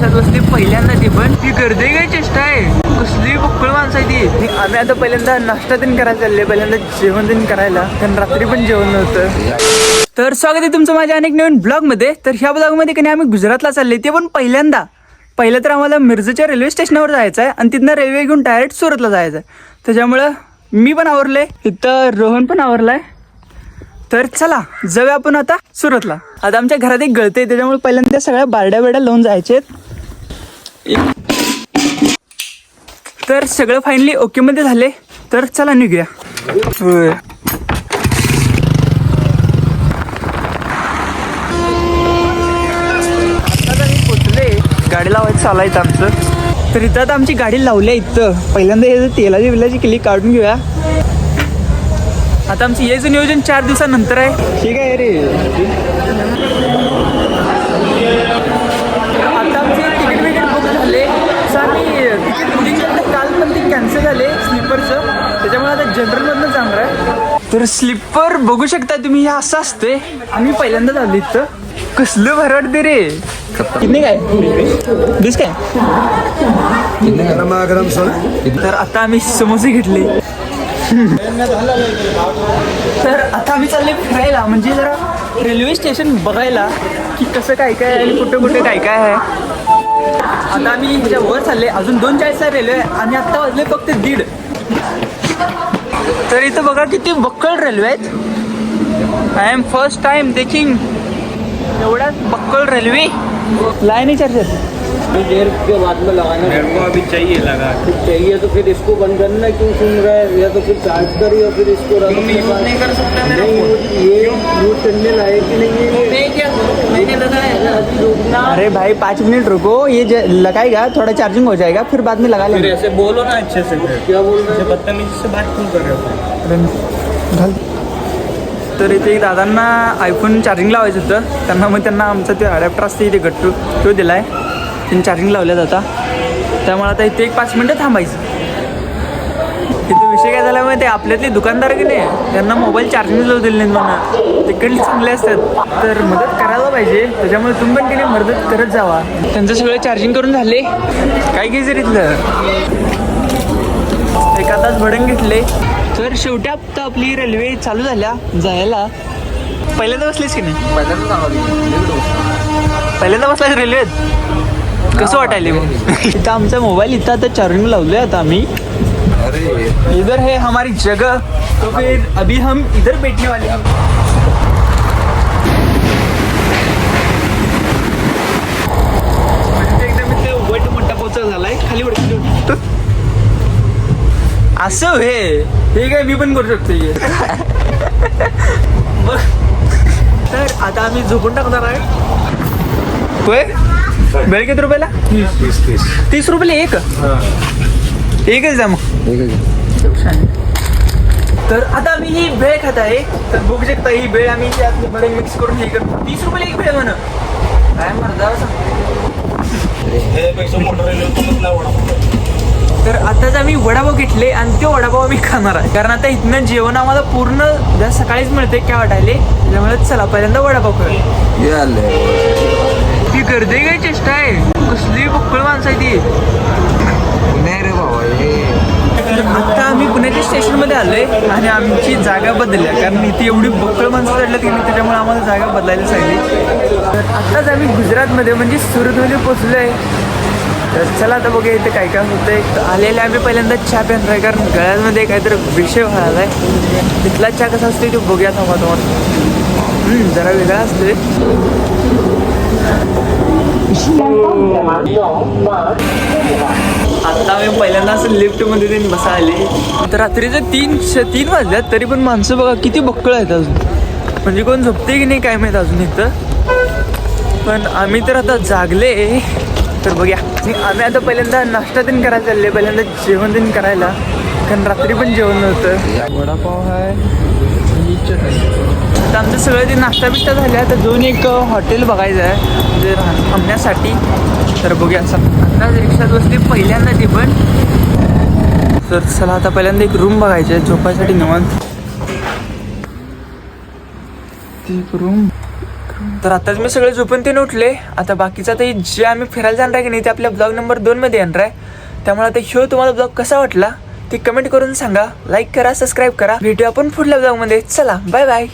रिक्षात बसली पहिल्यांदा ती पण ती गर्दी काय चेष्टा आहे. कसली बुक्कळ माणसं आहे ती. आम्ही आता पहिल्यांदा नाश्ता दिन करायला चालले पहिल्यांदा जेवण दिन करायला कारण रात्री पण जेवण नव्हतं. तर स्वागत आहे तुमचं माझ्या अनेक नवीन ब्लॉगमध्ये. तर ह्या ब्लॉगमध्ये की नाही आम्ही गुजरातला चालले ते पण पहिल्यांदा. पहिलं तर आम्हाला मिरजच्या रेल्वे स्टेशनवर जायचं आहे आणि तिथनं रेल्वे घेऊन डायरेक्ट सुरतला जायचं आहे त्याच्यामुळं मी पण आवरले इथं रोहन पण आवरलाय. तर चला जाऊया आपण आता सुरतला. आता आमच्या घरात एक गळते त्याच्यामुळे पहिल्यांदा सगळ्या बारड्या बिरड्या लावून जायचे तर सगळं फायनली ओके मध्ये झाले. तर चला निघूया. गाडी लावायचं चालायचं आमचं. तर इथं आता आमची गाडी लावली आहे इथं. पहिल्यांदा हे तेलाची बिलाची किल्ली काढून घेऊया. आता आमचं यायचं नियोजन चार दिवसानंतर आहे. ठीक आहे रे आता आमचे तिकीट विकीट बुक झाले तर आम्ही तिकीट बुकिंग केलं काल पण ते कॅन्सल झाले स्लीपरचं त्याच्यामुळे आता जनरलमधनं जाणार आहे तर स्लीपर बघू शकता तुम्ही हे असं असते आम्ही पहिल्यांदा झालो इथं. कसलं भरड दे रे. किती काय? दिस काय? तर आता आम्ही समोसे घेतले. तर आता आम्ही चालले फिरायला म्हणजे जरा रेल्वे स्टेशन बघायला की कसं काय काय आहे आणि कुठे कुठे काय काय आहे. आता आम्ही ह्याच्या वर चालले अजून दोन चाळीसचा रेल्वे आहे. आणि आत्ता वाजले फक्त दीड. तर इथं बघा किती बक्कळ रेल्वे आहेत. आय एम फ़र्स्ट टाइम देखिंग एवढ्याच बक्कळ रेल्वे. लाईनी चार्जर देर के बाद में लगाना मेरे को अभी चाहिए लगा। चाहिए तो फिर इसको बंद करना क्यों सुन रहा है? या तो फिर चार्ज करिए और फिर इसको रख अपने नहीं कर सकता नहीं ये यूज़ करने लायक ही नहीं है? अरे भाई पाँच मिनट रुको ये ज- लगाएगा थोड़ा चार्जिंग हो जाएगा फिर बाद में लगा फिर लेंगे ऐसे बोलो ना अच्छे से फिर। क्या बोल रहे ऐसे बदतमीजी से बात क्यों कर रहे हो? तर इथे एक दादांना आयफोन चार्जिंग लावायचं होतं. त्यांना मग त्यांना आमचा ते अडॅप्टर असते इथे गट्टू. तो दिला आहे त्यांनी चार्जिंग लावल्यात आता. त्यामुळे आता इथे एक पाच मिनटं थांबायचं. तिथं विषय काय झाला माहिती आहे आपल्यातले दुकानदार की नाही त्यांना मोबाईल चार्जिंग लावू दिले नाहीत म्हणा. तिकडले चांगले असतात. तर मदत करायला पाहिजे. त्याच्यामुळे तुम्ही पण केली मदत करत जावा. त्यांचं सगळं चार्जिंग करून झाले. काय घ्यायचं रे इथलं? एखादाच भडंग घेतले. तर शेवटी आता आपली रेल्वे चालू झाल्या जायला. पहिल्यांदा बसलीस की नाही? पहिल्यांदा बसलास रेल्वेत कसं वाटायले मग? इथं आमचा मोबाईल इथं आता चार्जिंग लावलोय आता आम्ही. इधर है हमारी जगह। तो फिर अभी हम इधर बैठने वाले हैं। झालाय खाली. असं हे। हे काय मी पण करू शकतो. बघ. तर आता आम्ही झोपून टाकणार आहे होय वेळ किती रुपयाला तीस रुपयाला एक? एकच द्या मग तर आता आम्ही ही भेळ खात आहे. तर बघू शकता ही भेळ आम्ही मध्ये मिक्स करून हे करतो. तीस रुपयाला एक भेळ म्हण. काय मर्दा तर आताच आम्ही वडापाव घेतले आणि ते वडापाव आम्ही खाणार आहे. कारण आता इथनं जेवण आम्हाला पूर्ण जर सकाळीच मिळते काय वाटायले. त्यामुळे चला पहिल्यांदा वडापाव करूया ती गर्दी काय चेष्टा आहे? कसली बुक्कळ माणसं आहे ती नाही रे बाबा आत्ता आता आम्ही पुण्याच्या स्टेशनमध्ये आलोय आणि आमची जागा बदलली कारण इथे एवढी बक्कळ माणसं चढल्यात की त्याच्यामुळे आम्हाला जागा बदलायला सांगली तर आत्ताच आम्ही गुजरातमध्ये म्हणजे सुरतमध्ये पोचलो आहे तर चला आता बघूया इथे काय काय होतंय. आलेले आम्ही पहिल्यांदा चहा पिणार आहे कारण गळ्यामध्ये काहीतरी विषय व्हायला आहे तिथला चहा कसा असतो तो बघूया थांबा तुम्हाला जरा वेगळा असतोय. आता मी पहिल्यांदा असं लिफ्टमध्ये त्यांनी बसा आले तर रात्रीचं तीन तीन वाजल्यात तरी पण माणसं बघा किती बक्कळ आहेत अजून. म्हणजे कोण झोपते की नाही काय माहीत अजून इथं. पण आम्ही तर आता जागले. तर बघूया. आम्ही आता पहिल्यांदा नाश्ता दिन करायला चालले पहिल्यांदा जेवण दिन करायला. कारण रात्री पण जेवण नव्हतं. वडापाव आहे आता आमचं सगळं ते नाश्ता बिष्टा झाल्या तर दोन एक हॉटेल बघायचं आहे. म्हणजे राह- थांबण्यासाठी. तर बघूया असं. रिक्षात बसली पहिल्यांदा ती पण. तर चला आता पहिल्यांदा एक रूम बघायची आहे झोपायसाठी निवांत. एक रूम तर आताच मी सगळे झोपून ते उठले. आता बाकीचं ते जे आम्ही फिरायला जाणार आहे की नाही ते आपल्या ब्लॉग नंबर दोनमध्ये येणार आहे. त्यामुळे आता ह्यो तुम्हाला ब्लॉग कसा वाटला ते कमेंट करून सांगा. लाईक करा सबस्क्राईब करा. भेटूया आपण पुढल्या ब्लॉगमध्ये चला बाय बाय